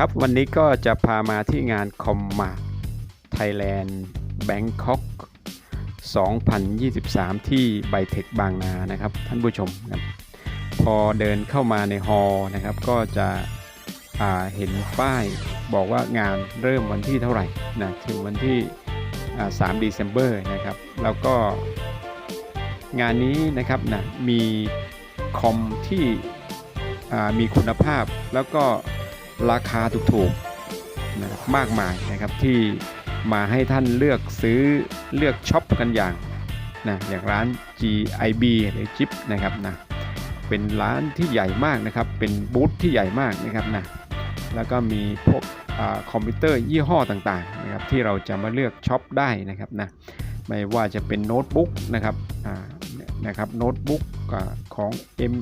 ครับวันนี้ก็จะพามาที่งานคอมมาไทยแลนด์แบงคอก2023 ที่ไบเทคบางนานะครับ ท่านผู้ชมครับพอเดินเข้ามาในฮอลนะครับ ก็จะเห็นป้ายบอกว่างานเริ่มวันที่เท่าไหร่นะถึงวันที่3 December นะครับ แล้วก็งานนี้นะครับนะมีคอมที่มีคุณภาพแล้วก็ ราคาถูกๆนะครับมากมายนะครับที่มาให้ท่านเลือกซื้อเลือกช็อปกันอย่างนะอย่างร้าน GIB หรือ JIP นะครับนะเป็นร้านที่ใหญ่มากนะครับ เป็นบูธที่ใหญ่มากนะครับนะแล้วก็มีพวกอคอมพิวเตอร์ยี่ห้อต่างๆนะครับที่เราจะมาเลือกช็อปได้นะครับนะไม่ว่าจะเป็นโน้ตบุ๊กนะครับนะครับโน้ตบุ๊กของ M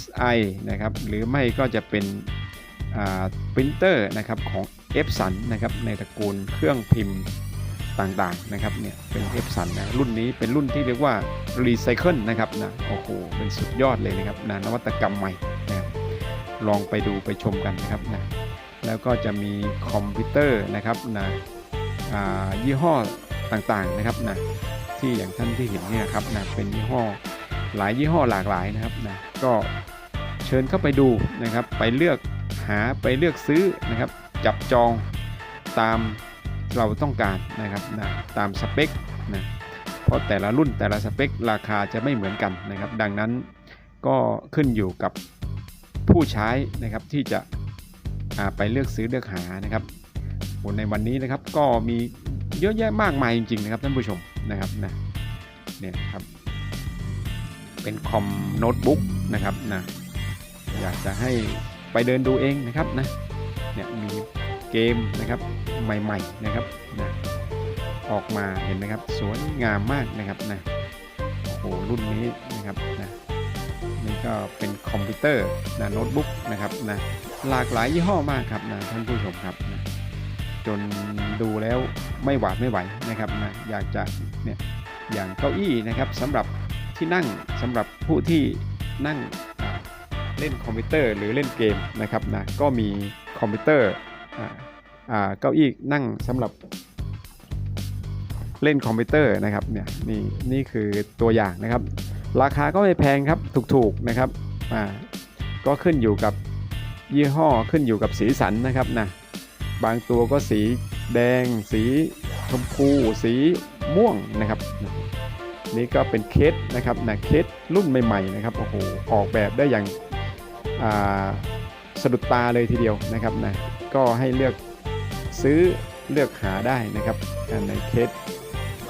SI นะครับหรือไม่ก็จะเป็นปรินเตอร์นะครับของ e p s o n นะครับในตระกูลเครื่องพิมพ์ต่างๆนะครับเนี่ยเป็น e p s o n นะรุ่นนี้เป็นรุ่นที่เรียกว่า Recycle นะครับนะโอ้โหเป็นสุดยอดเลยนะครับนะนวัตกรรมใหม่นะลองไปดูไปชมกันนะครับนะแล้วก็จะมีคอมพิวเตอร์นะครับนะยี่ห้อต่างๆนะครับนะที่อย่างท่านที่เห็นเนี่ยครับนะเป็นยี่ห้อ หลายยี่ห้อหลากหลายนะครับนะก็เชิญเข้าไปดูนะครับ ไปเลือกหาไปเลือกซื้อนะครับ จับจองตามเราต้องการนะครับนะตามสเปคนะเพราะแต่ละรุ่นแต่ละสเปคราคาจะไม่เหมือนกันนะครับ ดังนั้นก็ขึ้นอยู่กับผู้ใช้นะครับที่จะไปเลือกซื้อเลือกหานะครับในวันนี้นะครับก็มีเยอะแยะมากมายจริงๆนะครับท่านผู้ชมนะครับนะเนี่ยครับ เป็นคอมโน้ตบุ๊กนะครับนะอยากจะให้ไปเดินดูเองนะครับนะเนี่ยมีเกมนะครับใหม่ๆนะครับนะออกมาเห็นไหมครับสวยงามมากนะครับนะโอ้โหรุ่นนี้นะครับนะนี่ก็เป็นคอมพิวเตอร์นะโน้ตบุ๊กนะครับนะหลากหลายยี่ห้อมากครับนะท่านผู้ชมครับนะจนดูแล้วไม่หวาดไม่ไหวนะครับนะอยากจะเนี่ยอย่างเก้าอี้นะครับสำหรับ ที่นั่งสำหรับผู้ที่นั่งเล่นคอมพิวเตอร์หรือเล่นเกมนะครับนะก็มีคอมพิวเตอร์เก้าอี้นั่งสำหรับเล่นคอมพิวเตอร์นะครับเนี่ยนี่นี่คือตัวอย่างนะครับ ราคาก็ไม่แพงครับถูกๆนะครับอ่าก็ขึ้นอยู่กับยี่ห้อขึ้นอยู่กับสีสันนะครับนะบางตัวก็สีแดง สีชมพู สีม่วงนะครับ นี่ก็เป็นเคสนะครับนะเคสรุ่นใหม่ๆนะครับโอ้โหออกแบบได้อย่างาสะดุดตาเลยทีเดียวนะครับนะก็ให้เลือกซื้อเลือกหาได้นะครับในเคส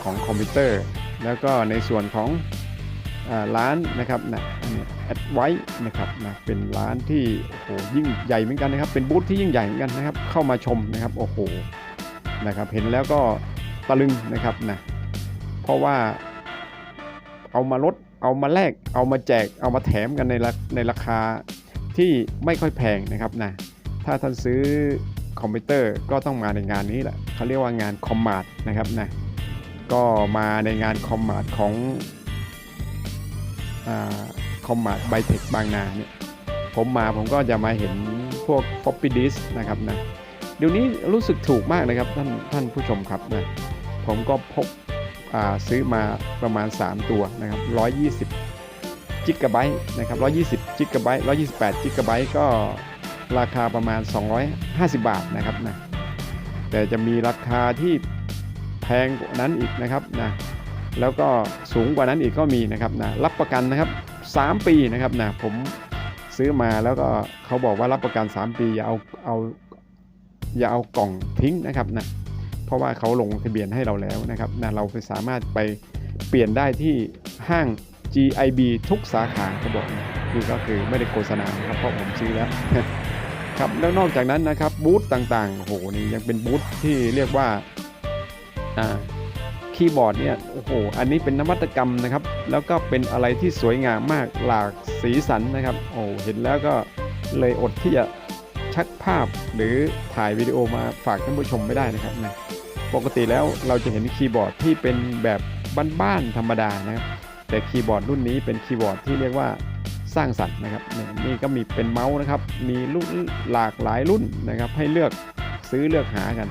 ของคอมพิวเตอร์ แล้วก็ในส่วนของร้านนะครับนะแอดไว้นะครับนะเป็นร้านที่โอ้โหยิ่งใหญ่เหมือนกันนะครับ เป็นบูธที่ยิ่งใหญ่เหมือนกันนะครับ เข้ามาชมนะครับโอ้โหนะครับ เห็นแล้วก็ตะลึงนะครับนะเพราะว่า เอามาลด เอามาแลก เอามาแจก เอามาแถมกันในในราคาที่ไม่ค่อยแพงนะครับนะ ถ้าท่านซื้อคอมพิวเตอร์ก็ต้องมาในงานนี้แหละเขาเรียกว่างานคอมมาดนะครับนะ ก็มาในงานคอมมาดของคอมมาดไบเทคบางนาเนี่ย ผมมาผมก็จะมาเห็นพวก floppy d i s นะครับนะ เดี๋ยวนี้รู้สึกถูกมากนะครับท่านท่านผู้ชมครับนะ ผมก็พก ซื้อมาประมาณ 3 ตัวนะครับ 120จิกะไบต์นะครับ 120จิกะไบต์128จิกะไบต์ก็ราคาประมาณ 250 บาทนะครับนะแต่จะมีราคาที่แพงกว่านั้นอีกนะครับนะแล้วก็สูงกว่านั้นอีกก็มีนะครับนะรับประกันนะครับ 3 ปีนะครับนะผมซื้อมาแล้วก็เขาบอกว่ารับประกัน 3 ปีอย่าเอาเอาอย่าเอากล่องทิ้งนะครับนะ เพราะว่าเขาลงทะเบียนให้เราแล้วนะครับนะเราไปสามารถไปเปลี่ยนได้ที่ห้าง GIB ทุกสาขาเขาบอกนะคือก็คือไม่ได้โฆษณาครับเพราะผมซื้อแล้วครับแล้วนอกจากนั้นนะครับบูธต่างๆโอ้โหนี่ยังเป็นบูธที่เรียกว่าอ่าคีย์บอร์ดเนี่ยโอ้โหอันนี้เป็นนวัตกรรมนะครับ แล้วก็เป็นอะไรที่สวยงามมากหลากสีสันนะครับโอ้เห็นแล้วก็เลยอดที่จะชักภาพหรือถ่ายวิดีโอมาฝากท่านผู้ชมไม่ได้นะครับนะ ปกติแล้วเราจะเห็นคีย์บอร์ดที่เป็นแบบบ้านๆธรรมดานะครับแต่คีย์บอร์ดรุ่นนี้เป็นคีย์บอร์ดที่เรียกว่าสร้างสรรค์นะครับนี่นี่ก็มีเป็นเมาส์นะครับมีรุ่นหลากหลายรุ่นนะครับให้เลือกซื้อเลือกหากัน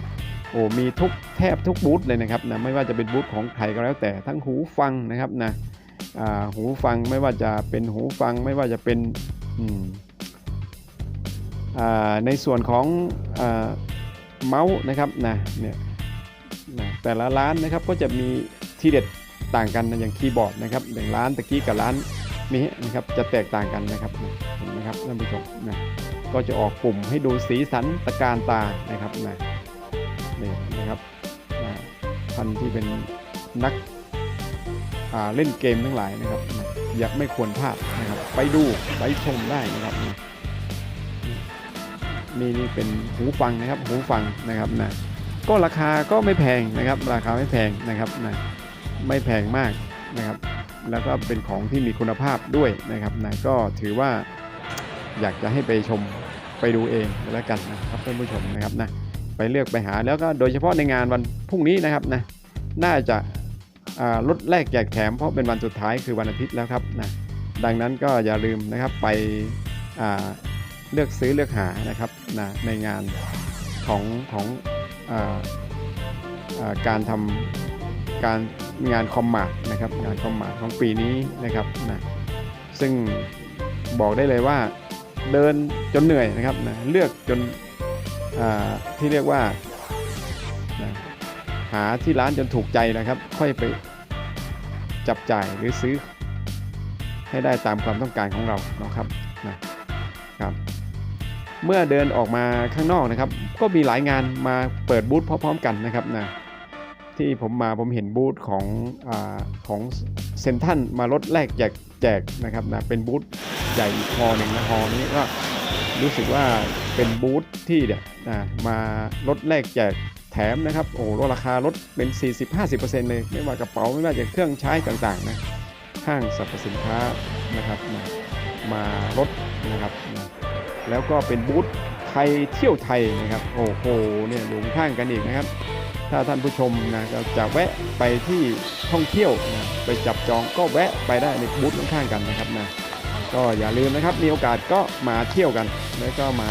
โอ้มีทุกแทบทุกบูธเลยนะครับนะไม่ว่าจะเป็นบูธของใครก็แล้วแต่ทั้งหูฟังนะครับนะหูฟังไม่ว่าจะเป็นหูฟังไม่ว่าจะเป็นอืมในส่วนของอเมาส์นะครับนะเนี่ย นะแต่ละร้านนะครับก็จะมีทีเด็ดต่างกันนะอย่างคีย์บอร์ดนะครับอย่างร้านตะกี้กับร้านนี้นะครับจะแตกต่างกันนะครับนะเห็นไหมครับท่านผู้ชมนะก็จะออกปุ่มให้ดูสีสันตะการตานะครับนะนี่นะครับอ่าท่านที่เป็นนักเล่นเกมทั้งหลายนะครับนะอย่าไม่ควรพลาดนะครับ ไปดูไปชมได้นะครับนี่นี่นี่เป็นหูฟังนะครับหูฟังนะครับนะ ก็ราคาก็ไม่แพงนะครับ ราคาไม่แพงนะครับนะไม่แพงมากนะครับ แล้วก็เป็นของที่มีคุณภาพด้วยนะครับนะก็ถือว่าอยากจะให้ไปชมไปดูเองแล้วกันนะครับท่านผู้ชมนะครับนะไปเลือกไปหาแล้วก็โดยเฉพาะในงานวันพรุ่งนี้นะครับนะน่าจะลดแลกแจกแถมเพราะเป็นวันสุดท้ายคือวันอาทิตย์แล้วครับนะดังนั้นก็อย่าลืมนะครับไปเลือกซื้อเลือกหานะครับนะในงานของของ การทำการงานคอมมาร์นะครับงานคอมมาร์ของปีนี้นะครับนะซึ่งบอกได้เลยว่าเดินจนเหนื่อยนะครับนะเลือกจนที่เรียกว่านะหาที่ร้านจนถูกใจนะครับ ค่อยไปจับจ่ายหรือซื้อให้ได้ตามความต้องการของเรานะครับนะครับ เมื่อเดินออกมาข้างนอกนะครับ ก็มีหลายงานมาเปิดบูธพร้อมๆกันนะครับนะที่ผมมาผมเห็นบูธของอของเซนทันมาลดแลกแจกแจกนะครับนะเป็นบูธใหญ่อีกฮอหนึ่งนะฮอนี้ก็รู้สึกว่าเป็นบูธที่เนี่ยนะมาลดแลกแจกแถมนะครับโอ้ลดราคาลดเป็น 40-50%เลย ไม่ว่ากระเป๋าไม่ว่าจะเครื่องใช้ต่างๆนะห้างสรรพสินค้านะครับนะมาลดนะครับนะ แล้วก็เป็นบูธไทยเที่ยวไทยนะครับ โอ้โหเนี่ยอยู่ข้างกันอีกนะครับ ถ้าท่านผู้ชมนะก็จะแวะไปที่ท่องเที่ยวนะไปจับจองก็แวะไปได้ในบูธข้างๆกันนะครับนะก็อย่าลืมนะครับมีโอกาสก็มาเที่ยวกันแล้วก็มา